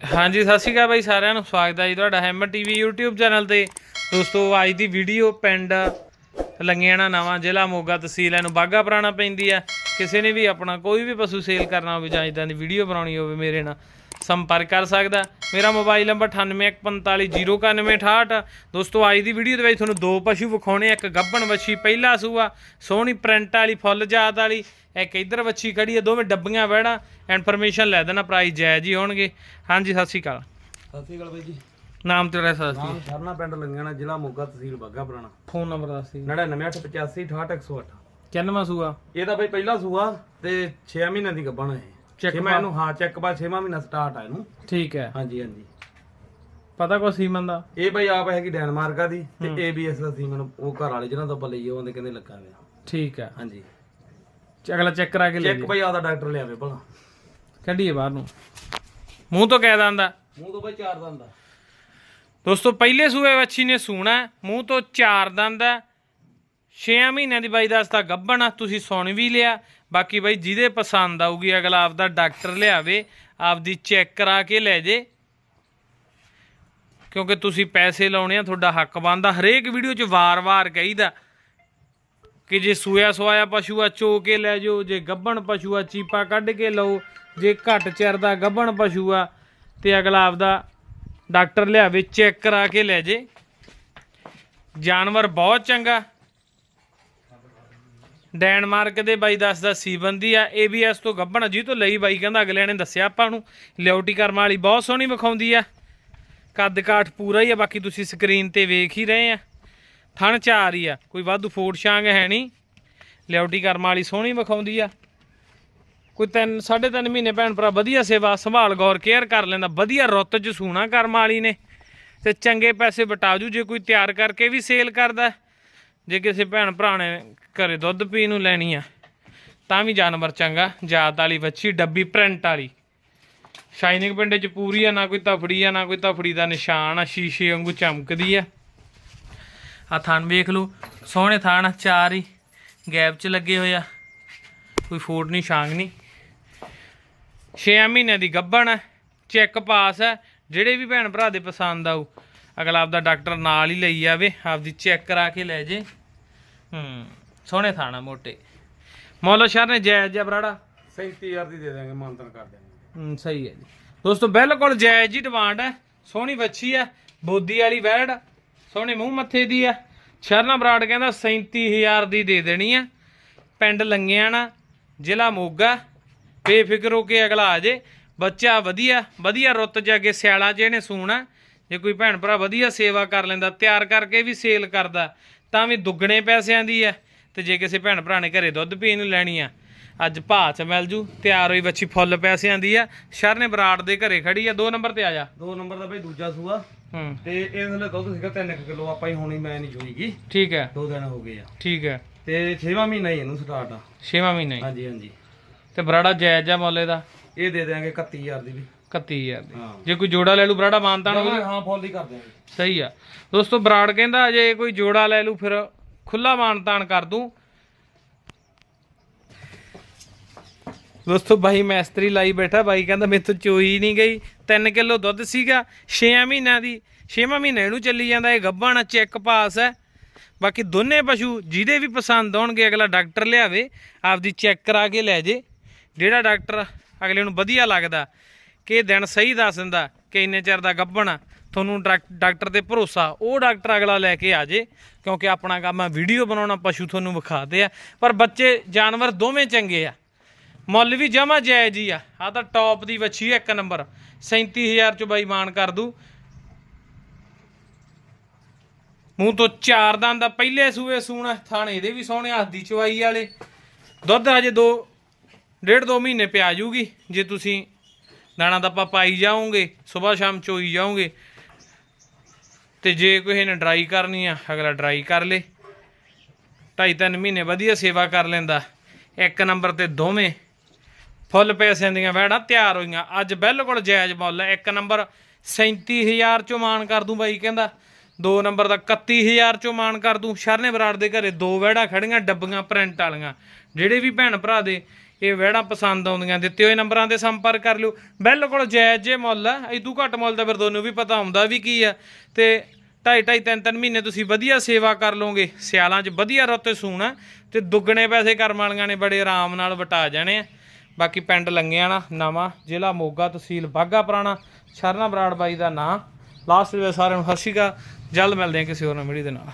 ਹਾਂਜੀ, ਸਤਿ ਸ਼੍ਰੀ ਅਕਾਲ ਬਾਈ ਸਾਰਿਆਂ ਨੂੰ। ਸਵਾਗਤ ਹੈ ਜੀ ਤੁਹਾਡਾ ਹੈਮਰ ਟੀਵੀ YouTube ਚੈਨਲ ਤੇ। ਦੋਸਤੋ, ਅੱਜ ਦੀ ਵੀਡੀਓ ਪਿੰਡ ਲੰਗਿਆਣਾ ਨਵਾਂ ਜ਼ਿਲ੍ਹਾ ਮੋਗਾ ਤਹਿਸੀਲ ਇਹਨੂੰ ਬਾਗਾ ਪੁਰਾਣਾ ਪੈਂਦੀ ਆ ਕਿਸੇ ਨੇ ਵੀ ਆਪਣਾ ਕੋਈ ਵੀ ਪਸ਼ੂ ਸੇਲ ਕਰਨਾ ਹੋਵੇ ਜਾਂ ਇਦਾਂ ਦੀ ਵੀਡੀਓ ਬਣਾਉਣੀ ਹੋਵੇ ਮੇਰੇ ਨਾਲ ਸੰਪਰਕ ਕਰ ਸਕਦਾ। ਮੇਰਾ ਮੋਬਾਈਲ ਨੰਬਰ 9815409168 ਦੋਸਤੋ ਅੱਜ ਦੀ ਵੀਡੀਓ ਦੇ ਵਿੱਚ ਤੁਹਾਨੂੰ ਦੋ ਪਸ਼ੂ ਵਿਖਾਉਣੇ। ਇੱਕ ਗੱਬਣ ਵੱਛੀ ਪਹਿਲਾ ਸੂਆ ਸੋਹਣੀ ਪ੍ਰਿੰਟ ਵਾਲੀ ਫੁੱਲ ਜਾਤ ਵਾਲੀ। ਇੱਕ ਇੱਧਰ ਵੱਛੀ ਖੜੀ ਆ ਦੋਵੇਂ ਡੱਬੀਆਂ ਵਹਿਣਾ। ਇਨਫੋਰਮੇਸ਼ਨ ਲੈ ਦੇਣਾ ਪ੍ਰਾਈਸ ਜਾਇਜ਼ ਹੀ ਹੋਣਗੇ। ਹਾਂਜੀ ਸਤਿ ਸ਼੍ਰੀ ਅਕਾਲ। ਸਤਿ ਸ਼੍ਰੀ ਅਕਾਲ ਬਾਈ ਜੀ। ਨਾਮ ਤੇ ਰਹਿ ਸਕਦਾ ਨਾਮ ਸਰਨਾ ਪਿੰਡ ਲੰਗਾਣਾ ਜ਼ਿਲ੍ਹਾ ਮੋਗਾ ਤਹਿਸੀਲ ਬਾਗਾ ਪੁਰਾਣਾ। ਫੋਨ ਨੰਬਰ ਦੱਸ ਸੀ 9985868108 ਕਿੰਨਵਾਂ ਸੂਆ? ਇਹਦਾ ਬਾਈ ਪਹਿਲਾ ਸੂਆ ਤੇ 6 ਮਹੀਨਿਆਂ ਦੀ ਗੱਭਣ ਹੈ Check ਛੇਵਾਂ ਇਹਨੂੰ ਹਾਂ ਚੈੱਕ ਬਾਅਦ 6ਵਾਂ ਮਹੀਨਾ ਸਟਾਰਟ ਆ ਇਹਨੂੰ। ਠੀਕ ਹੈ। ਹਾਂਜੀ ਹਾਂਜੀ। ਪਤਾ ਕੋ ਸੀਮਨ ਦਾ? ਇਹ ਬਾਈ ਆਪ ਹੈਗੀ ਡੈਨਮਾਰਕ ਦੀ ਤੇ ABS ਦਾ ਸੀਮਨ ਉਹ ਘਰ ਵਾਲੇ ਜਿਹਨਾਂ ਤੋਂ ਆਪਾਂ ਲਈਏ ਉਹਦੇ ਕਹਿੰਦੇ ਲੱਗਾ ਹੋਇਆ। ਠੀਕ ਹੈ। ਹਾਂਜੀ। ਚ- ਅਗਲਾ ਚੈੱਕ ਕਰਾ ਕੇ ਲੈ ਚੈੱਕ ਬਾਈ ਆਦਾ ਡਾਕਟਰ ਲਿਆਵੇ ਭਲਾ। ਕੱਢੀਏ ਬਾਹਰ ਨੂੰ। ਮੂੰਹ ਤੋਂ ਕਹਿ ਦਿੰਦਾ। ਮੂੰਹ ਤੋਂ ਬਾਈ ਚਾਰ ਦੰਦ। ਦੋਸਤੋ ਪਹਿਲੇ ਸੂਏ ਵੱਛੀ ਨੇ ਸੂਣਾ ਮੂੰਹ ਤੋਂ ਚਾਰ ਦੰਦ ਹੈ। 6 ਮਹੀਨਿਆਂ ਦੀ ਬਾਈ ਦੱਸਦਾ ਗੱਭਣ ਆ, ਤੁਸੀਂ ਸੁਣ ਵੀ ਲਿਆ। ਬਾਕੀ ਬਾਈ ਜਿਹਦੇ ਪਸੰਦ ਆਊਗੀ, ਅਗਲਾ ਆਪਦਾ ਡਾਕਟਰ ਲਿਆਵੇ, ਆਪਦੀ ਚੈੱਕ ਕਰਾ ਕੇ ਲੈ ਜੇ। ਕਿਉਂਕਿ ਤੁਸੀਂ ਪੈਸੇ ਲਾਉਣੇ ਆ, ਤੁਹਾਡਾ ਹੱਕ ਬਣਦਾ। ਹਰੇਕ ਵੀਡੀਓ 'ਚ ਵਾਰ-ਵਾਰ ਕਹੀਦਾ ਕਿ ਜੇ ਸੂਇਆ ਸਵਾਇਆ ਪਸ਼ੂ ਆ, ਚੋ ਕੇ ਲੈ ਜਾਓ, ਜੇ ਗੱਭਣ ਪਸ਼ੂ ਆ, ਚੀਪਾ ਕੱਢ ਕੇ ਲਓ, ਜੇ ਘੱਟ ਚਿਰ ਦਾ ਗੱਭਣ ਪਸ਼ੂ ਆ, ਤੇ ਅਗਲਾ ਆਪਦਾ ਡਾਕਟਰ ਲਿਆਵੇ, ਚੈੱਕ ਕਰਾ ਕੇ ਲੈ ਜੇ। ਜਾਨਵਰ ਬਹੁਤ ਚੰਗਾ। ਡੈਨਮਾਰਕ ਦੇ ਬਾਈ ਦੱਸਦਾ ਸੀਬੰਦੀ ਆ ABS ਤੋਂ ਗੱਭਣ ਜੀ ਤੋਂ ਲਈ ਬਾਈ, ਕਹਿੰਦਾ ਅਗਲਿਆਂ ਨੇ ਦੱਸਿਆ ਆਪਾਂ ਨੂੰ ਲਿਓਟੀ ਕਰਮ ਵਾਲੀ ਬਹੁਤ ਸੋਹਣੀ ਵਿਖਾਉਂਦੀ ਆ। ਕੱਦ ਕਾਠ ਪੂਰਾ ਹੀ ਆ, ਬਾਕੀ ਤੁਸੀਂ ਸਕਰੀਨ ਤੇ ਵੇਖ ਹੀ ਰਹੇ ਆ। ਥਣ ਚਾਰ ਹੀ ਆ, ਕੋਈ ਵਾਧੂ ਫੋੜ ਛਾਂਗ ਹੈ ਨਹੀਂ। ਲਿਓਟੀ ਕਰਮ ਵਾਲੀ ਸੋਹਣੀ ਵਿਖਾਉਂਦੀ ਆ। ਕੋਈ ਤਿੰਨ, ਸਾਢੇ ਤਿੰਨ ਮਹੀਨੇ ਭੈਣ ਭਰਾ ਵਧੀਆ ਸੇਵਾ, ਸੰਭਾਲ, ਗੌਰ, ਕੇਅਰ ਕਰ ਲੈਂਦਾ, ਵਧੀਆ ਰੁੱਤ ਚ ਸੂਣਾ ਕਰਮ ਵਾਲੀ ਨੇ। ਤੇ ਚੰਗੇ ਪੈਸੇ ਬਟਾਜੂ ਜੇ ਕੋਈ ਤਿਆਰ ਕਰਕੇ ਵੀ ਸੇਲ ਕਰਦਾ। ਜੇ ਕਿਸੇ ਭੈਣ ਭਰਾ ਨੇ ਘਰੇ ਦੁੱਧ ਪੀਣ ਨੂੰ ਲੈਣੀ ਆ, ਤਾਂ ਵੀ ਜਾਨਵਰ ਚੰਗਾ, ਜਾਤ ਵਾਲੀ ਵੱਛੀ, ਡੱਬੀ ਪ੍ਰਿੰਟ ਵਾਲੀ। ਸ਼ਾਈਨਿੰਗ ਪਿੰਡੇ ਚ ਪੂਰੀ ਆ, ਨਾ ਕੋਈ ਤਫੜੀ ਆ, ਨਾ ਕੋਈ ਤਫੜੀ ਦਾ ਨਿਸ਼ਾਨ ਆ, ਸ਼ੀਸ਼ੇ ਵਾਂਗੂ ਚਮਕਦੀ ਆ। ਆ ਥਣ ਵੇਖ ਲਓ, ਸੋਹਣੇ ਥਣ ਚਾਰ ਹੀ, ਗੈਪ ਚ ਲੱਗੇ ਹੋਏ ਆ। ਕੋਈ ਫੋਟ ਨਹੀਂ, ਛਾਂਗ ਨਹੀਂ। 6 ਮਹੀਨਿਆਂ ਦੀ ਗੱਭਣ ਹੈ ਚੈੱਕ ਪਾਸ ਹੈ ਜਿਹੜੇ ਵੀ ਭੈਣ ਭਰਾ ਦੇ ਪਸੰਦ ਆਊ ਅਗਲਾ ਆਪਦਾ ਡਾਕਟਰ ਨਾਲ ਹੀ ਲਈ ਆਵੇ ਆਪਦੀ ਚੈੱਕ ਕਰਾ ਕੇ ਲੈ ਜੇ। ਹੂੰ ਸੋਹਣੇ ਥਾਣਾ ਮੋਟੇ। ਮੌਲਾ ਸ਼ਹਿਰ ਨੇ ਜਾਇਜ਼ ਜਿਹਾ ਬਰਾੜਾ? 37000 ਦੀ ਦੇ ਦਾਂਗੇ ਮਾਨਤਨ ਕਰ ਦਿਆਂਗੇ। ਹੂੰ ਸਹੀ ਹੈ ਜੀ। ਦੋਸਤੋ ਬਿਲਕੁਲ ਜਾਇਜ਼ ਜੀ ਡਿਮਾਂਡ ਹੈ। ਸੋਹਣੀ ਵੱਛੀ ਹੈ ਬੋਦੀ ਵਾਲੀ ਵੈੜ ਸੋਹਣੇ ਮੂੰਹ ਮੱਥੇ ਦੀ ਆ ਸ਼ਰਨਾ ਬਰਾੜ ਕਹਿੰਦਾ 37000 ਦੀ ਦੇ ਦੇਣੀ ਆ ਪਿੰਡ ਲੰਗਿਆਣਾ ਜ਼ਿਲ੍ਹਾ ਮੋਗਾ ਬੇਫਿਕਰ ਹੋ ਕੇ ਅਗਲਾ ਆ ਜੇ। ਬੱਚਾ ਵਧੀਆ ਵਧੀਆ ਰੁੱਤ ਚ ਅੱਗੇ ਸਿਆਲਾ ਇਹਨੇ ਸੂਣਾ। ਜੇ ਕੋਈ ਭੈਣ ਭਰਾ ਵਧੀਆ ਸੇਵਾ ਕਰ ਲੈਂਦਾ ਤਿਆਰ ਕਰਕੇ ਵੀ ਸੇਲ ਕਰਦਾ ਤਾਂ ਵੀ ਦੁੱਗਣੇ ਪੈਸਿਆਂ ਦੀ ਹੈ। ਤੇ ਜੇ ਕਿਸੇ ਭੈਣ ਭਰਾ ਨੇ ਘਰੇ ਦੁੱਧ ਪੀਣ ਨੂੰ ਲੈਣੀ ਆ ਅੱਜ ਭਾਅ ਚ ਮਿਲ ਜੂ ਤਿਆਰ ਹੋਈ ਬੱਚੀ ਫੁੱਲ ਪੈਸਿਆਂ ਦੀ ਆ। ਸ਼ਰਨੇ ਬਰਾੜ ਦੇ ਘਰੇ ਖੜੀ ਆ ਦੋ ਨੰਬਰ ਤੇ ਆ ਜਾ। ਦੋ ਨੰਬਰ ਦਾ ਬਾਈ ਦੂਜਾ ਸੂਆ। ਹੂੰ। ਤੇ ਇਹ ਥੱਲੇ ਦੁੱਧ ਸੀਗਾ 3 ਕਿਲੋ ਆਪਾਂ ਹੀ ਹੋਣੀ ਮੈਂ ਨਹੀਂ ਚੋਈਗੀ ਠੀਕ ਹੈ। ਦੋ ਦਿਨ ਹੋ ਗਏ ਆ। ਠੀਕ ਹੈ। ਤੇ 6ਵਾਂ ਮਹੀਨਾ ਹੀ ਇਹਨੂੰ ਸਟਾਰਟ ਆ। ਛੇਵਾਂ ਮਹੀਨਾ ਹੀ। ਹਾਂਜੀ ਹਾਂਜੀ। ਤੇ ਬਰਾੜਾ ਜਾਇਜ਼ ਆ ਮੁੱਲ ਇਹਦਾ? ਇਹ ਦੇ ਦਿਆਂਗੇ 31000 ਦੀ ਵੀ। 31000 ਦੀ। ਹਾਂ। ਜੇ ਕੋਈ ਜੋੜਾ ਲੈ ਲੂ ਬਰਾੜਾ ਮਾਨਤਾਨ ਹਾਂ ਹਾਂ ਫੁੱਲ ਹੀ ਕਰ ਦਿਆਂਗੇ। ਸਹੀ ਆ। ਦੋਸਤੋ ਬਰਾੜ ਕਹਿੰਦਾ ਜੇ ਕੋਈ ਜੋੜਾ ਲੈ ਲੂ ਫਿਰ ਖੁੱਲਾ ਮਾਨਤਾਨ ਕਰ ਦੂੰ। ਦੋਸਤੋ ਬਾਈ ਮੈਸਤਰੀ ਲਾਈ ਬੈਠਾ। ਬਾਈ ਕਹਿੰਦਾ ਮੇਰੇ ਤੋਂ ਚੋਈ ਨਹੀਂ ਗਈ। 3 ਕਿਲੋ ਦੁੱਧ ਸੀਗਾ 6 ਮਹੀਨਿਆਂ ਦੀ। 6ਵਾਂ ਮਹੀਨਾ ਇਹਨੂੰ ਚੱਲੀ ਜਾਂਦਾ ਇਹ ਗੱਭਣ ਚੈੱਕ ਪਾਸ ਹੈ। ਬਾਕੀ ਦੋਨੇ ਪਸ਼ੂ ਜਿਹਦੇ ਵੀ ਪਸੰਦ ਆਉਣਗੇ ਅਗਲਾ ਡਾਕਟਰ ਲਿਆਵੇ। ਆਪਦੀ ਚੈੱਕ ਕਰਾ ਕੇ ਲੈ ਜੇ। ਜਿਹੜਾ ਡਾਕਟਰ ਅਗਲੇ ਨੂੰ ਵਧੀਆ ਲੱਗਦਾ ਕਿ ਦਿਨ ਸਹੀ ਦੱਸ ਦਿੰਦਾ ਕਿ ਇੰਨੇ ਚਿਰ ਦਾ ਗੱਭਣ ਤੁਹਾਨੂੰ ਡਾਕ- ਡਾਕਟਰ ਤੇ ਭਰੋਸਾ, ਉਹ ਡਾਕਟਰ ਅਗਲਾ ਲੈ ਕੇ ਆ ਜੇ, ਕਿਉਂਕਿ ਆਪਣਾ ਕੰਮ ਆ, ਵੀਡੀਓ ਬਣਾਉਣਾ, ਪਸ਼ੂ ਤੁਹਾਨੂੰ ਵਿਖਾਦੇ ਆ। ਪਰ ਬੱਚੇ, ਜਾਨਵਰ ਦੋਵੇਂ ਚੰਗੇ ਆ। ਮੁੱਲ ਵੀ ਜਮਾ ਜਾਇਜ਼ ਹੀ ਆ। ਆ ਤਾਂ ਟੌਪ ਦੀ ਵੱਛੀ ਆ ਇੱਕ ਨੰਬਰ 37000 ਚ ਬਾਈ ਮਾਨ ਕਰ ਦੂ। ਮੂੰਹ ਤੋਂ ਚਾਰ ਦੰਦ ਦਾ ਪਹਿਲੇ ਸੂਏ ਸੂਣਾ ਥਾਣੇ ਦੇ ਵੀ ਸੋਹਣੇ ਹੱਥ ਦੀ ਚਵਾਈ ਵਾਲੇ। ਦੁੱਧ ਹਜੇ ਦੋ, ਡੇਢ ਦੋ ਮਹੀਨੇ ਪਿਆ ਜੂਗੀ, ਜੇ ਤੁਸੀਂ ਦਾਣਾ ਤਾਂ ਆਪਾਂ ਪਾਈ ਜਾਓਗੇ ਸਵੇਰ ਸ਼ਾਮ ਚੋਈ ਜਾਓਗੇ ਤੇ ਜੇ ਕੋਈ ਨੇ ਡਰਾਈ ਕਰਨੀ ਆ, ਅਗਲਾ ਡਰਾਈ ਕਰ ਲੇ। ਢਾਈ ਤਿੰਨ ਮਹੀਨੇ ਵਧੀਆ ਸੇਵਾ ਕਰ ਲੈਂਦਾ। ਇੱਕ ਨੰਬਰ ਤੇ ਦੋਵੇਂ ਫੁੱਲ ਪੈਸਿਆਂ ਦੀਆਂ ਵੈੜਾਂ ਤਿਆਰ ਹੋਈਆਂ। ਅੱਜ ਬਿਲਕੁਲ ਜਾਇਜ਼ ਮੁੱਲ ਹੈ ਇੱਕ ਨੰਬਰ 37000 ਚੋਂ ਮਾਨ ਕਰ ਦੂੰ ਬਾਈ ਕਹਿੰਦਾ। ਦੋ ਨੰਬਰ ਦਾ 31000 ਚੋਂ ਮਾਨ ਕਰ ਦੂੰ। ਸ਼ਰਨੇ ਬਰਾੜ ਦੇ ਘਰੇ ਦੋ ਵੈੜਾਂ ਖੜੀਆਂ, ਡੱਬੀਆਂ, ਪ੍ਰਿੰਟ ਵਾਲੀਆਂ। ਜਿਹੜੇ ਵੀ ਭੈਣ ਭਰਾ ਦੇ ਇਹ ਵਹਿੜਾਂ ਪਸੰਦ ਆਉਂਦੀਆਂ, ਦਿੱਤੇ ਹੋਏ ਨੰਬਰਾਂ ਤੇ ਸੰਪਰਕ ਕਰ ਲਿਓ। ਬਿਲਕੁਲ ਜਾਇਜ਼ ਜੇ ਮੁੱਲ ਆ ਇਦੂ ਘੱਟ ਮੁੱਲ ਦਾ ਫਿਰ ਤੁਹਾਨੂੰ ਵੀ ਪਤਾ ਹੁੰਦਾ ਵੀ ਕੀ ਆ। ਤੇ ਢਾਈ ਢਾਈ ਤਿੰਨ ਤਿੰਨ ਮਹੀਨੇ ਤੁਸੀਂ ਵਧੀਆ ਸੇਵਾ ਕਰ ਲਓਗੇ, ਸਿਆਲਾਂ 'ਚ ਵਧੀਆ ਰੁੱਤ ਸੂਣਾ ਤੇ ਦੁੱਗਣੇ ਪੈਸੇ ਕਰਮ ਵਾਲੀਆਂ ਨੇ ਬੜੇ ਆਰਾਮ ਨਾਲ ਵਟਾ ਜਾਣੇ ਆ। ਬਾਕੀ ਪਿੰਡ ਲੰਗਿਆਣਾ, ਨਵਾਂ ਜ਼ਿਲ੍ਹਾ ਮੋਗਾ ਤਹਿਸੀਲ ਬਾਗਾ ਪੁਰਾਣਾ, ਸ਼ਰਨਾ ਬਰਾੜ ਬਾਈ ਦਾ ਨਾਂ। ਲਾਸਟ ਵਿੱਚ ਸਾਰਿਆਂ ਨੂੰ ਸਤਿ ਸ਼੍ਰੀ ਜਲਦ ਮਿਲਦੇ ਹਾਂ ਕਿਸੇ ਹੋਰ ਨਵੀਂ ਵੀਡੀਓ ਦੇ ਨਾਲ।